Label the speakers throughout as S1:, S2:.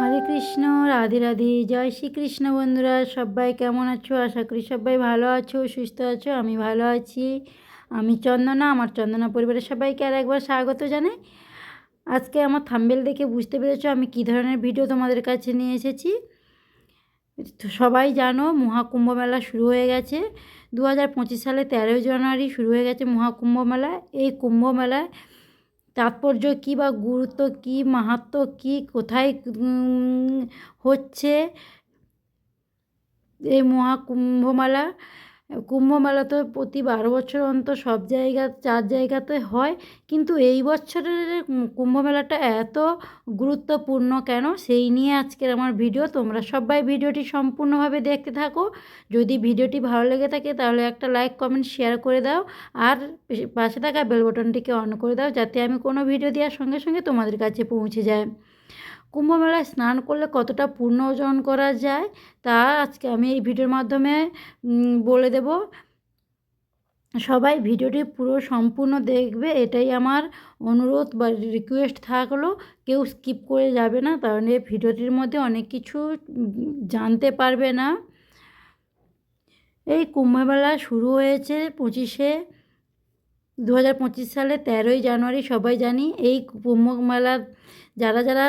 S1: হরে কৃষ্ণ, রাধে রাধে। জয় শ্রীকৃষ্ণ বন্ধুরা, সবাই কেমন আছো? আশা করি সবাই ভালো আছো, সুস্থ আছো, আমি ভালো আছি। আমি চন্দনা, আমার চন্দনা পরিবারের সবাইকে আর একবার স্বাগত জানাই। আজকে আমার থাম্বেল দেখে বুঝতে পেরেছ আমি কী ধরনের ভিডিও তোমাদের কাছে নিয়ে এসেছি। তো সবাই জানো, মহাকুম্ভ মেলা শুরু হয়ে গেছে। দু হাজার পঁচিশ সালে তেরোই জানুয়ারি শুরু হয়ে গেছে মহাকুম্ভ মেলা। এই কুম্ভ মেলায় তাৎপর্য কী বা গুরুত্ব কী মাহাত্ম কী কোথায় হচ্ছে? এই মহাকুম্ভমেলা কুম্ভমেলা তো প্রতি বারো বছর অন্তর সব জায়গা, চার জায়গাতে হয়। কিন্তু এই বছরের কুম্ভমেলাটা এত গুরুত্বপূর্ণ কেন? সেই নিয়ে আজকের আমার ভিডিও। তোমরা সবাই ভিডিওটি সম্পূর্ণভাবে দেখতে থাকো। যদি ভিডিওটি ভালো লেগে থাকে, তাহলে একটা লাইক, কমেন্ট, শেয়ার করে দাও। আর পাশে থাকা বেল বটনটিকে অন করে দাও, যাতে আমি কোনো ভিডিও দেওয়ার সঙ্গে সঙ্গে তোমাদের কাছে পৌঁছে যায়। কুম্ভমেলায় স্নান করলে কতটা পুণ্য অর্জন করা যায়, তা আজকে আমি এই ভিডিওর মাধ্যমে বলে দেব। সবাই ভিডিওটি পুরো সম্পূর্ণ দেখবে, এটাই আমার অনুরোধ বা রিকোয়েস্ট থাকল। কেউ স্কিপ করে যাবে না, কারণ এই ভিডিওটির মধ্যে অনেক কিছু জানতে পারবে না। এই কুম্ভমেলা শুরু হয়েছে পঁচিশে দু হাজার পঁচিশ সালে তেরোই জানুয়ারি সবাই জানি এই কুম্ভ মেলা যারা যারা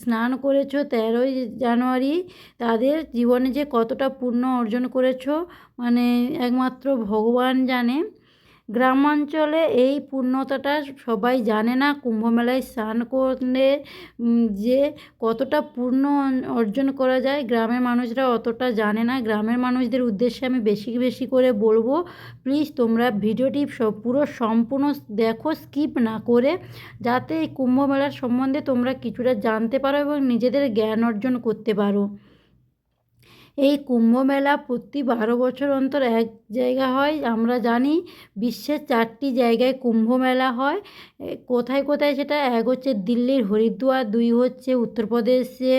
S1: স্নান করেছ তেরোই জানুয়ারি তাদের জীবনে যে কতটা পুণ্য অর্জন করেছ মানে একমাত্র ভগবান জানে। গ্রামাঞ্চলে এই পূর্ণতাটা সবাই জানে না। কুম্ভমেলায় স্নান করলে যে কতটা পূর্ণ অর্জন করা যায়, গ্রামের মানুষরা অতটা জানে না। গ্রামের মানুষদের উদ্দেশ্যে আমি বেশি বেশি করে বলব প্লিজ তোমরা ভিডিওটি পুরো সম্পূর্ণ দেখো স্কিপ না করে, যাতে এই কুম্ভ মেলার সম্বন্ধে তোমরা কিছুটা জানতে পারো এবং নিজেদের জ্ঞান অর্জন করতে পারো। এই কুম্ভ মেলা প্রতি বারো বছর অন্তর এক জায়গা হয়। আমরা জানি বিশ্বের চারটি জায়গায় কুম্ভ মেলা হয় কোথায় কোথায় সেটা? এক হচ্ছে দিল্লির হরিদ্বার দুই হচ্ছে উত্তরপ্রদেশে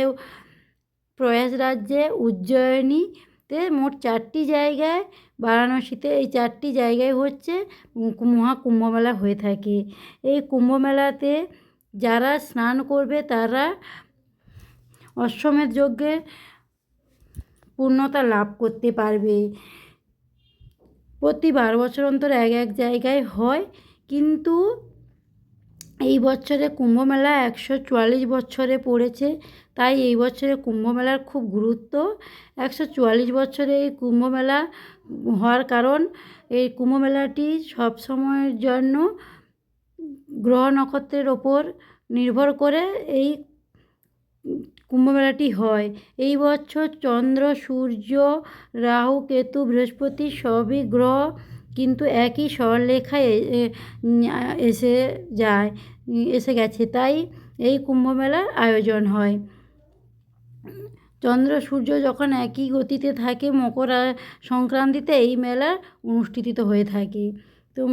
S1: প্রয়াস রাজ্যে উজ্জয়িনীতে মোট চারটি জায়গায় বারাণসীতে এই চারটি জায়গায় হচ্ছে উম, মহাকুম্ভ মেলা হয়ে থাকে। এই কুম্ভ মেলাতে যারা স্নান করবে তারা অশ্বমেধ যজ্ঞে পূর্ণতা লাভ করতে পারবে। প্রতি বারো বছর অন্তর এক এক জায়গায় হয়, কিন্তু এই বছরে কুম্ভমেলা একশো চুয়াল্লিশ বছরে পড়েছে, তাই এই বছরে কুম্ভমেলার খুব গুরুত্ব। একশো চুয়াল্লিশ বছরে এই কুম্ভমেলা হওয়ার কারণ, এই কুম্ভমেলাটি সব সময়ের জন্য গ্রহ নক্ষত্রের ওপর নির্ভর করে এই কুম্ভমেলাটি হয়। এই বছর চন্দ্র, সূর্য, রাহু, কেতু, বৃহস্পতি সবই গ্রহ কিন্তু একই আ- এসে যায়, এসে গেছে। তাই এই কুম্ভমেলার আয়োজন হয়। চন্দ্র, সূর্য যখন একই গতিতে থাকে মকর সংক্রান্তিতে এই মেলা অনুষ্ঠিত হয়ে থাকে। তো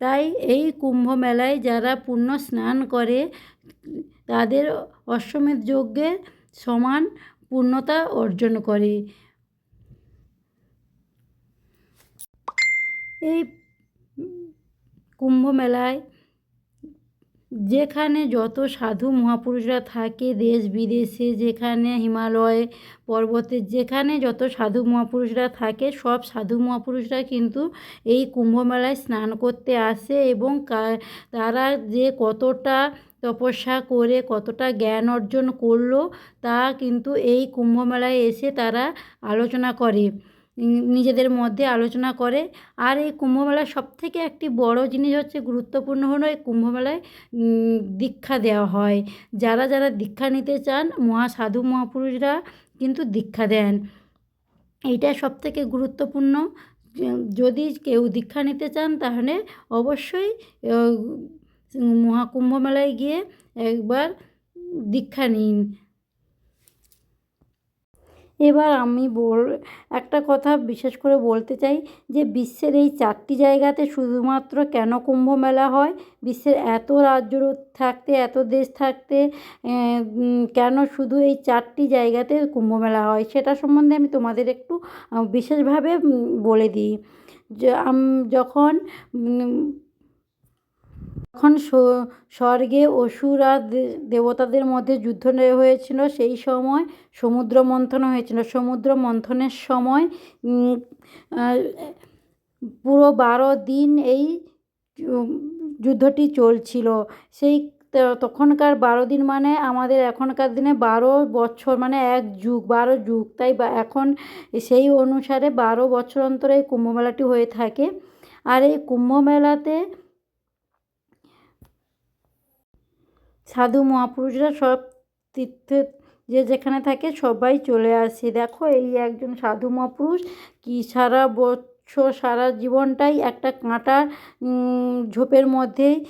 S1: তাই এই কুম্ভ মেলায় যারা পুণ্য স্নান করে, তাদের অশ্বমেধ যজ্ঞের সমান পূর্ণতা অর্জন করে। এই কুম্ভ মেলায় যেখানে যত সাধু মহাপুরুষরা থাকে দেশ বিদেশে, যেখানে হিমালয় পর্বতে, যেখানে যত সাধু মহাপুরুষরা থাকে, সব সাধু মহাপুরুষরা কিন্তু এই কুম্ভমেলায় স্নান করতে আসে এবং তারা যে কতটা তপস্যা করে, কতটা জ্ঞান অর্জন করল, তা কিন্তু এই কুম্ভমেলায় এসে তারা আলোচনা করে। নিজেদের মধ্যে আলোচনা করে। আর এই কুম্ভমেলার সব থেকে একটি বড় জিনিস হচ্ছে গুরুত্বপূর্ণ হলো এই কুম্ভমেলায় দীক্ষা দেওয়া হয়। যারা যারা দীক্ষা নিতে চান, মহা সাধু, মহাপুরুষরা কিন্তু দীক্ষা দেন। এইটা সব থেকে গুরুত্বপূর্ণ। যদি কেউ দীক্ষা নিতে চান, তাহলে অবশ্যই মহাকুম্ভ মেলায় গিয়ে একবার দীক্ষা নিন। এবার আমি বল, একটা কথা বিশেষ করে বলতে চাই যে বিশ্বের এই চারটি জায়গাতে শুধুমাত্র কেন কুম্ভ মেলা হয়? বিশ্বের এত রাজ্য থাকতে, এত দেশ থাকতে কেন শুধু এই চারটি জায়গাতে কুম্ভ মেলা হয়? সেটা সম্বন্ধে আমি তোমাদের একটু বিশেষভাবে বলে দিই। যখন যখন স- স্বর্গে অসুর আর দেবতাদের মধ্যে যুদ্ধ হয়েছিল, সেই সময় সমুদ্র মন্থন হয়েছিল। সমুদ্র মন্থনের সময় পুরো বারো দিন এই যুদ্ধটি চলছিল। সেই তখনকার বারো দিন মানে আমাদের এখনকার দিনে বারো বছর মানে এক যুগ, বারো যুগ। তাই বা, এখন সেই অনুসারে বারো বছর অন্তরে এই কুম্ভ মেলাটি হয়ে থাকে। আর এই কুম্ভ সাধু মহাপুরুষরা সব তীর্থে যে যেখানে থাকে সবাই চলে আসে। দেখো এই একজন সাধু মহাপুরুষ কি সারা বছর, সারা জীবনটাই একটা কাঁটার ঝোপের মধ্যেই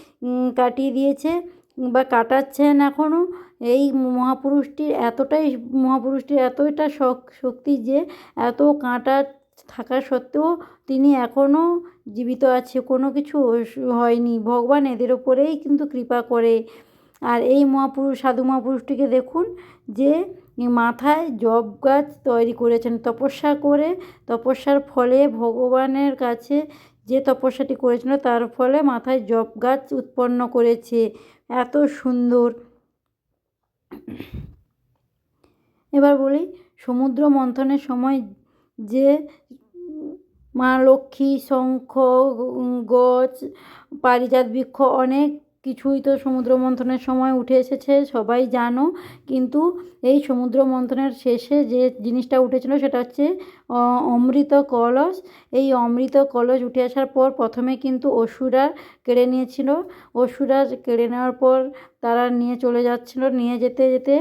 S1: কাটিয়ে দিয়েছে বা কাটাচ্ছেন এখনও এই মহাপুরুষটির এতটাই, মহাপুরুষটির এতটা শক- শক্তি যে এত কাঁটা থাকা সত্ত্বেও তিনি এখনও জীবিত আছে। কোনো কিছু হয়নি। ভগবান এদের ওপরেই কিন্তু কৃপা করে। আর এই মহাপুরুষ, সাধু মহাপুরুষটিকে দেখুন যে মাথায় জব গাছ তৈরি করেছেন, তপস্যা করে, তপস্যার ফলে ভগবানের কাছে যে তপস্যাটি করেছিল তার ফলে মাথায় জব গাছ উৎপন্ন করেছে। এত সুন্দর। এবার বলি, সমুদ্র মন্থনের সময় যে মা লক্ষ্মী, শঙ্খ গজ পারিজাত বৃক্ষ অনেক কিছুই তো সমুদ্র মন্থনের সময় উঠে এসেছে, সবাই জানো। কিন্তু এই সমুদ্র মন্থনের শেষে যে জিনিসটা উঠেছিল সেটা হচ্ছে অমৃত কলস। এই অমৃত কলস উঠে আসার পর প্রথমে কিন্তু অসুরা কেড়ে নিয়েছিল। অসুরা কেড়ে নেওয়ার পর তারা নিয়ে চলে যাচ্ছিল, নিয়ে যেতে যেতে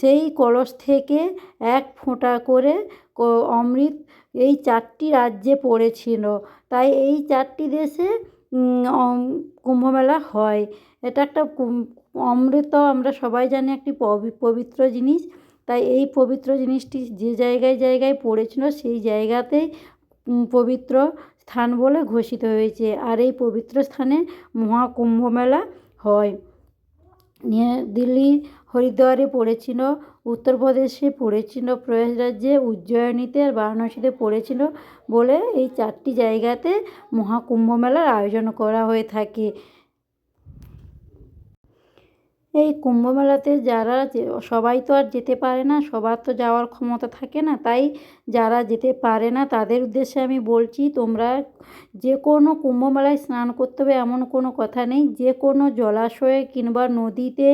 S1: সেই কলস থেকে এক ফোঁটা করে অমৃত এই চারটি রাজ্যে পড়েছিল। তাই এই চারটি দেশে কুম্ভমেলা হয়। এটা একটা অমৃত আমরা সবাই জানি একটি পবি- পবিত্র জিনিস। তাই এই পবিত্র জিনিসটি যে জায়গায় জায়গায় পড়েছিল সেই জায়গাতেই পবিত্র স্থান বলে ঘোষিত হয়েছে। আর এই পবিত্র স্থানে মহাকুম্ভ মেলা হয়। নিয়ে দিল্লি হরিদ্বারে পড়েছিল, উত্তরপ্রদেশে পড়েছিল প্রয়াগরাজ্যে উজ্জয়িনীতে আর বারাণসীতে পড়েছিল বলে এই চারটি জায়গাতে মহাকুম্ভ মেলার আয়োজন করা হয়ে থাকে। এই কুম্ভ মেলাতে যারা সবাই তো আর যেতে পারে না, সবার তো যাওয়ার ক্ষমতা থাকে না, তাই যারা যেতে পারে না, তাদের উদ্দেশ্যে আমি বলছি, তোমরা যে কোনো কুম্ভ মেলায় স্নান করতে হবে এমন কোনো কথা নেই, যে কোনো জলাশয়ে কিংবা নদীতে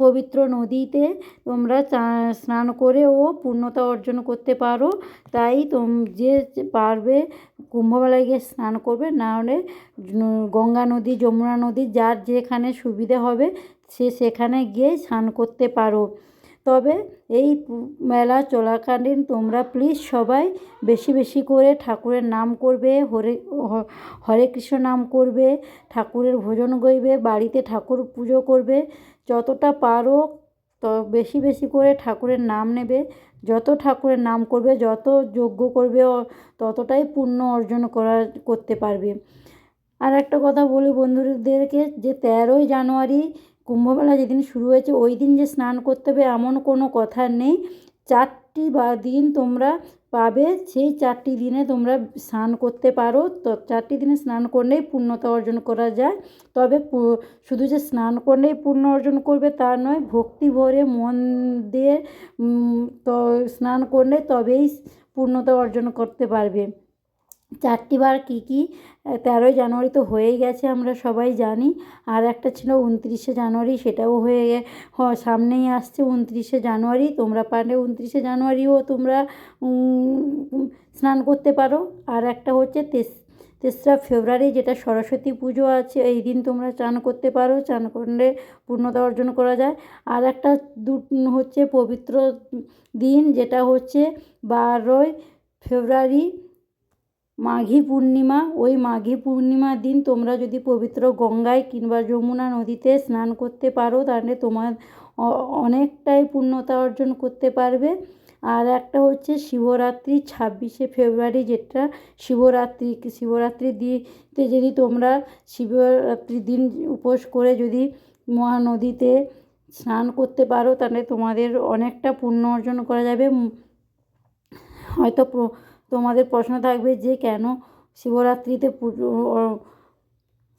S1: পবিত্র নদীতে তোমরা স্নান করেও পূর্ণতা অর্জন করতে পারো। তাই তোম যে যে পারবে কুম্ভমেলায় গিয়ে স্নান করবে, না হলে গঙ্গা নদী, যমুনা নদী, যার যেখানে সুবিধে হবে সে সেখানে গিয়ে স্নান করতে পারো। তবে এই মেলা চলাকালীন তোমরা প্লিজ সবাই বেশি বেশি করে ঠাকুরের নাম করবে, হরে হরে কৃষ্ণ নাম করবে, ঠাকুরের ভোজন করবে বাড়িতে ঠাকুর পুজো করবে, যতটা পারো তো বেশি বেশি করে ঠাকুরের নাম নেবে। যত ঠাকুরের নাম করবে, যত যজ্ঞ করবে, ততটাই পুণ্য অর্জন করা, করতে পারবে। আর একটা কথা বলি বন্ধুদেরকে, যে তেরোই জানুয়ারি কুম্ভমেলা যেদিন শুরু হয়েছে, ওই দিন যে স্নান করতে হবে এমন কোনো কথা নেই। চারটি বা দিন তোমরা পাবে, সেই চারটি দিনে তোমরা স্নান করতে পারো। তো চারটি দিনে স্নান করলেই পূর্ণতা অর্জন করা যায়। তবে শুধু যে স্নান করলেই পূর্ণ অর্জন করবে তা নয়, ভক্তি ভরে মন দিয়ে স্নান করলে তবেই পূর্ণতা অর্জন করতে পারবে। চারটি বার কী কী তেরোই জানুয়ারি তো হয়েই গেছে আমরা সবাই জানি, আর একটা ছিল উনত্রিশে জানুয়ারি সেটাও হয়ে গে সামনেই আসছে উনত্রিশে জানুয়ারি, তোমরা পারলে উনত্রিশে জানুয়ারিও তোমরা স্নান করতে পারো, আর একটা হচ্ছে তেস, তেসরা ফেব্রুয়ারি যেটা সরস্বতী পুজো আছে, এই দিন তোমরা চান করতে পারো, চান করলে পূর্ণতা অর্জন করা যায়, আর একটা দু হচ্ছে পবিত্র দিন যেটা হচ্ছে বারোই ফেব্রুয়ারি মাঘী পূর্ণিমা, ওই মাঘী পূর্ণিমার দিন তোমরা যদি পবিত্র গঙ্গায় কিংবা যমুনা নদীতে স্নান করতে পারো, তাহলে তোমার অনেকটাই পূর্ণতা অর্জন করতে পারবে। আর একটা হচ্ছে শিবরাত্রি, ছাব্বিশে ফেব্রুয়ারি যেটা শিবরাত্রি শিবরাত্রি দিতে যদি তোমরা শিবরাত্রির দিন উপোস করে যদি মহানদীতে স্নান করতে পারো, তাহলে তোমাদের অনেকটা পুণ্য অর্জন করা যাবে। হয়তো তোমাদের প্রশ্ন থাকবে যে কেন শিবরাত্রিতে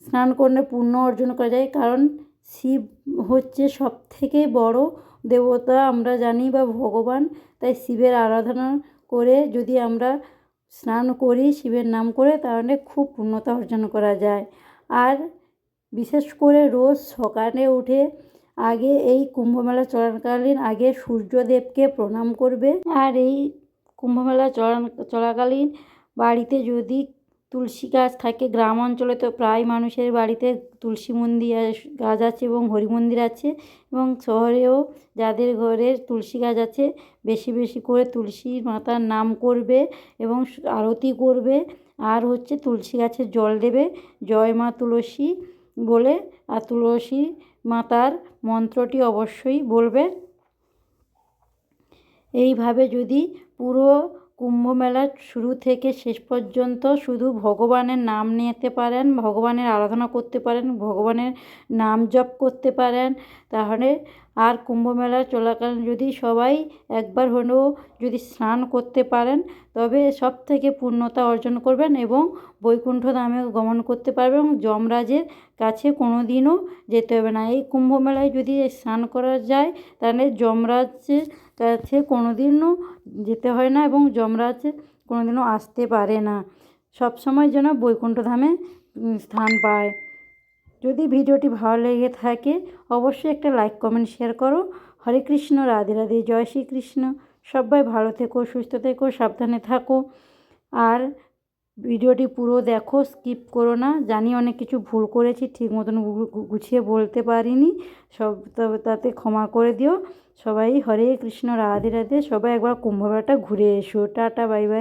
S1: স্নান করলে পুণ্য অর্জন করা যায়? কারণ শিব হচ্ছে সব থেকে বড় দেবতা আমরা জানি বা ভগবান। তাই শিবের আরাধনা করে যদি আমরা স্নান করি শিবের নাম করে, তাহলে খুব পূর্ণতা অর্জন করা যায়। আর বিশেষ করে রোজ সকালে উঠে আগে এই কুম্ভমেলা চলাকালীন আগে সূর্যদেবকে প্রণাম করবে। আর এই কুম্ভমেলা চলা চলাকালীন বাড়িতে যদি তুলসী গাছ থাকে, গ্রাম অঞ্চলে তো প্রায় মানুষের বাড়িতে তুলসী মন্দির গাছ আছে এবং হরি মন্দির আছে এবং শহরেও যাদের ঘরে তুলসী গাছ আছে, বেশি বেশি করে তুলসী মাতার নাম করবে এবং আরতি করবে আর হচ্ছে তুলসী গাছে জল দেবে। জয় মা তুলসী বলে, আর তুলসী মাতার মন্ত্রটি অবশ্যই বলবে। এইভাবে যদি পুরো কুম্ভ মেলার শুরু থেকে শেষ পর্যন্ত শুধু ভগবানের নাম নিতে পারেন, ভগবানের আরাধনা করতে পারেন, ভগবানের নাম জপ করতে পারেন, তাহলে আর কুম্ভ মেলা চলাকালীন যদি সবাই একবার হলেও যদি স্নান করতে পারেন, তবে সব থেকে পূর্ণতা অর্জন করবেন এবং বৈকুণ্ঠ ধামে গমন করতে পারবেন এবং যমরাজের কাছে কোনো দিনও যেতে হবে না। এই কুম্ভ মেলায় যদি স্নান করা যায়, তাহলে যমরাজের কাছে কোনো দিনও যেতে হয় না এবং যমরাজ কোনো দিনও আসতে পারে না। সবসময় যেন বৈকুণ্ঠ ধামে স্থান পায়। যদি ভিডিওটি ভালো লেগে থাকে, অবশ্যই একটা লাইক, কমেন্ট, শেয়ার করো। হরে কৃষ্ণ, রাধে রাধে, জয় শ্রীকৃষ্ণ সবাই ভালো থেকো, সুস্থ থেকো, সাবধানে থাকো। আর ভিডিওটি পুরো দেখো, স্কিপ করো না। জানি অনেক কিছু ভুল করেছি, ঠিক মতন গুছিয়ে বলতে পারিনি। সব তাতে ক্ষমা করে দিও। সবাই হরে কৃষ্ণ, রাধে রাধে। সবাই একবার কুম্ভমেলাটা ঘুরে এসো। Tata, bye bye.